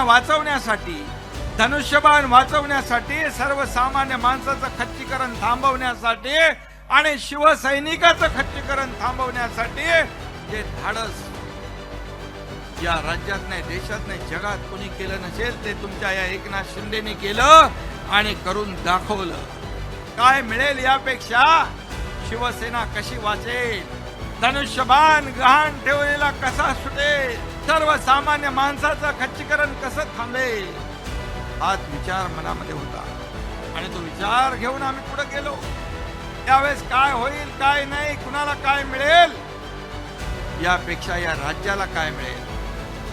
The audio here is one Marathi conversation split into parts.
शिवसेना वाचवण्यासाठी धनुष्यबाण वाचवण्यासाठी सर्वसामान्य माणसाचं खच्चीकरण थांबवण्यासाठी आणि शिवसैनिकाचं खच्चीकरण थांबवण्यासाठी जे धाडस या राज्यात नाही देशात नाही जगात कोणी केलं नसेल ते तुमच्या या एकनाथ शिंदेने केलं आणि करून दाखवलं. काय मिळेल यापेक्षा शिवसेना कशी वाचेल? धनुष्यबाण गहाण ठेवलेला कसा सुटेल? सर्वसामान्य माणसाचं खच्चीकरण कसं थांबेल? हाच विचार मनामध्ये होता. आणि तो विचार घेऊन आम्ही पुढे गेलो. त्यावेळेस काय होईल काय नाही कुणाला काय मिळेल? यापेक्षा या राज्याला काय मिळेल?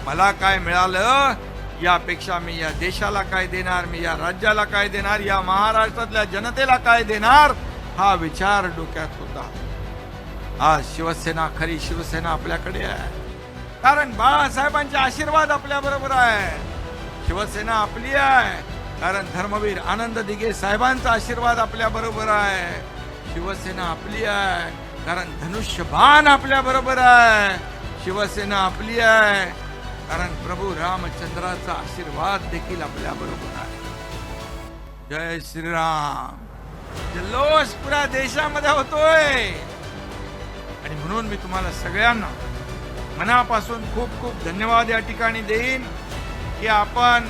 मला काय मिळालं यापेक्षा मी या देशाला काय देणार मी या राज्याला काय देणार या महाराष्ट्रातल्या जनतेला काय देणार? हा विचार डोक्यात होता. आज शिवसेना खरी शिवसेना आपल्याकडे आहे. कारण बाळासाहेबांचे आशीर्वाद आपल्या बरोबर आहे. शिवसेना आपली आहे. कारण धर्मवीर आनंद दिघे साहेबांचा आशीर्वाद आपल्या बरोबर आहे. शिवसेना आपली आहे. कारण धनुष्यबाण आपल्या बरोबर आहे. शिवसेना आपली आहे. कारण प्रभू रामचंद्राचा आशीर्वाद देखील आपल्या बरोबर आहे. जय श्रीराम. जल्लोष पुरा देशामध्ये होतोय. आणि म्हणून मी तुम्हाला सगळ्यांना मनापासून खूप खूप धन्यवाद या ठिकाणी देईन की आपण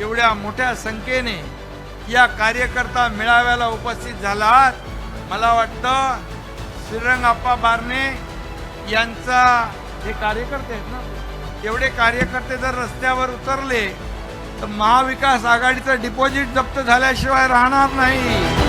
एवढ्या मोठ्या संख्येने या कार्यकर्ता मेळाव्याला उपस्थित झालात. मला वाटतं श्रीरंगाप्पा बारणे यांचा हे कार्यकर्ते आहेत ना एवढे कार्यकर्ते जर रस्त्यावर उतरले तर महाविकास आघाडीचं डिपॉझिट जप्त झाल्याशिवाय राहणार नाही.